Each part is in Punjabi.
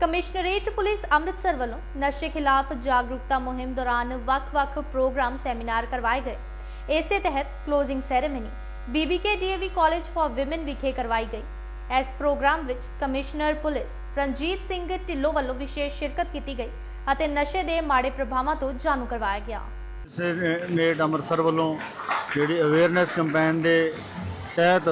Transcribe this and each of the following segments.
ਕਮਿਸ਼ਨਰੇਟ ਪੁਲਿਸ ਅੰਮ੍ਰਿਤਸਰ ਵੱਲੋਂ ਨਸ਼ੇ ਖਿਲਾਫ ਜਾਗਰੂਕਤਾ ਮੁਹਿੰਮ ਦੌਰਾਨ ਵੱਖ-ਵੱਖ ਪ੍ਰੋਗਰਾਮ, ਸੈਮੀਨਾਰ ਕਰਵਾਏ ਗਏ। ਇਸੇ ਤਹਿਤ closing ceremony BBK DAV college for women ਵਿਖੇ ਕਰਵਾਈ ਗਈ। ਇਸ ਪ੍ਰੋਗਰਾਮ ਵਿੱਚ ਕਮਿਸ਼ਨਰ ਪੁਲਿਸ ਰਣਜੀਤ ਸਿੰਘ ਢਿੱਲੋਂ ਵੱਲੋਂ ਵਿਸ਼ੇਸ਼ ਸ਼ਿਰਕਤ ਕੀਤੀ ਗਈ ਅਤੇ ਨਸ਼ੇ ਦੇ ਮਾੜੇ ਪ੍ਰਭਾਵਾਂ ਤੋਂ ਜਾਣੂ ਕਰਵਾਇਆ ਗਿਆ। ਨੇਟ ਅੰਮ੍ਰਿਤਸਰ ਵੱਲੋਂ ਜਿਹੜੀ ਅਵੇਅਰਨੈਸ ਕੈਂਪੇਨ ਦੇ ਤਹਿਤ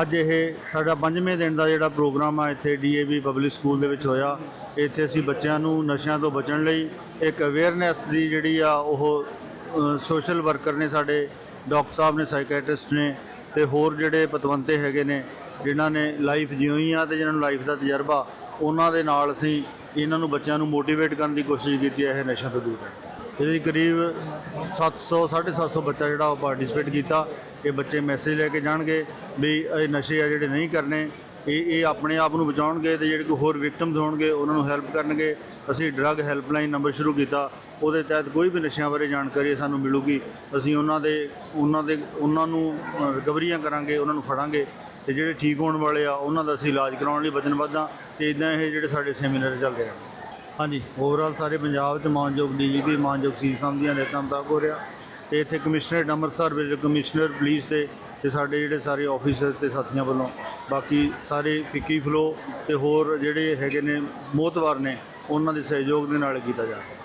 ਅੱਜ ਇਹ ਸਾਡਾ ਪੰਜਵੇਂ ਦਿਨ ਦਾ ਜਿਹੜਾ ਪ੍ਰੋਗਰਾਮ ਆ, ਇੱਥੇ ਡੀਏਵੀ ਪਬਲਿਕ ਸਕੂਲ ਦੇ ਵਿੱਚ ਹੋਇਆ। ਇੱਥੇ ਅਸੀਂ ਬੱਚਿਆਂ ਨੂੰ ਨਸ਼ਿਆਂ ਤੋਂ ਬਚਣ ਲਈ ਇੱਕ ਅਵੇਅਰਨੈਸ ਦੀ ਜਿਹੜੀ ਆ, ਉਹ ਸੋਸ਼ਲ ਵਰਕਰ ਨੇ ਸਾਡੇ ਡਾਕਟਰ ਸਾਹਿਬ ਨੇ ਸਾਈਕੈਟ੍ਰਿਸਟ ਨੇ ਤੇ ਹੋਰ ਜਿਹੜੇ ਪਤਵੰਤੇ ਹੈਗੇ ਨੇ, ਜਿਨ੍ਹਾਂ ਨੇ ਲਾਈਫ ਜਿਉਈ ਆ ਤੇ ਜਿਨ੍ਹਾਂ ਨੂੰ ਲਾਈਫ ਦਾ ਤਜਰਬਾ, ਉਹਨਾਂ ਦੇ ਨਾਲ ਅਸੀਂ ਇਹਨਾਂ ਨੂੰ ਬੱਚਿਆਂ ਨੂੰ ਮੋਟੀਵੇਟ ਕਰਨ ਦੀ ਕੋਸ਼ਿਸ਼ ਕੀਤੀ ਹੈ, ਇਹ ਨਸ਼ਾ ਤੋਂ ਦੂਰ ਰਹਿਣ ਇਹਦੇ ਵਿੱਚ ਕਰੀਬ 700 750 ਬੱਚਾ ਜਿਹੜਾ ਉਹ ਪਾਰਟਿਸਿਪੇਟ ਕੀਤਾ ਇਹ ਬੱਚੇ ਮੈਸੇਜ ਲੈ ਕੇ ਜਾਣਗੇ ਵੀ ਇਹ ਨਸ਼ੇ ਆ ਜਿਹੜੇ ਨਹੀਂ ਕਰਨੇ, ਇਹ ਇਹ ਆਪਣੇ ਆਪ ਨੂੰ ਬਚਾਉਣਗੇ ਤੇ ਜਿਹੜੇ ਕੋਈ ਹੋਰ ਵਿਕਟਮਸ ਹੋਣਗੇ ਉਹਨਾਂ ਨੂੰ ਹੈਲਪ ਕਰਨਗੇ। ਅਸੀਂ ਡਰੱਗ ਹੈਲਪਲਾਈਨ ਨੰਬਰ ਸ਼ੁਰੂ ਕੀਤਾ, ਉਹਦੇ ਤਹਿਤ ਕੋਈ ਵੀ ਨਸ਼ਿਆਂ ਬਾਰੇ ਜਾਣਕਾਰੀ ਸਾਨੂੰ ਮਿਲੂਗੀ। ਅਸੀਂ ਉਹਨਾਂ ਦੇ ਉਹਨਾਂ ਦੇ, ਉਹਨਾਂ ਨੂੰ ਰਿਕਵਰੀਆਂ ਕਰਾਂਗੇ, ਉਹਨਾਂ ਨੂੰ ਫੜਾਂਗੇ ਤੇ ਜਿਹੜੇ ਠੀਕ ਹੋਣ ਵਾਲੇ ਆ, ਉਹਨਾਂ ਦਾ ਅਸੀਂ ਇਲਾਜ ਕਰਾਉਣ ਲਈ ਵਚਨਬੱਧ ਹਾਂ ਤੇ ਇਦਾਂ ਇਹ ਜਿਹੜੇ ਸਾਡੇ ਸੈਮੀਨਾਰ ਚੱਲਦੇ ਰਹਿਣਗੇ ਹਾਂਜੀ। ਓਵਰਆਲ ਸਾਰੇ ਪੰਜਾਬ 'ਚ ਮਾਨਯੋਗ ਡੀਜੀਪੀ, ਮਾਨਯੋਗ ਸੀ ਸਮਝੀਆਂ ਨੇਤਾ ਮੁਤਾਬਕ ਹੋ ਰਿਹਾ। ਤੇ ਇੱਥੇ ਕਮਿਸ਼ਨਰੇਟ ਅੰਮ੍ਰਿਤਸਰ ਵਿੱਚ ਕਮਿਸ਼ਨਰ ਪੁਲਿਸ ਦੇ ਤੇ ਸਾਡੇ ਜਿਹੜੇ ਸਾਰੇ ਆਫੀਸਰਸ ਤੇ ਸਾਥੀਆਂ ਵੱਲੋਂ, ਬਾਕੀ ਸਾਰੇ ਫਿੱਕੀ ਫਲੋ ਤੇ ਹੋਰ ਜਿਹੜੇ ਹੈਗੇ ਨੇ ਮੋਤਵਾਰ ਨੇ, ਉਹਨਾਂ ਦੇ ਸਹਿਯੋਗ ਦੇ ਨਾਲ ਕੀਤਾ ਜਾ ਰਿਹਾ।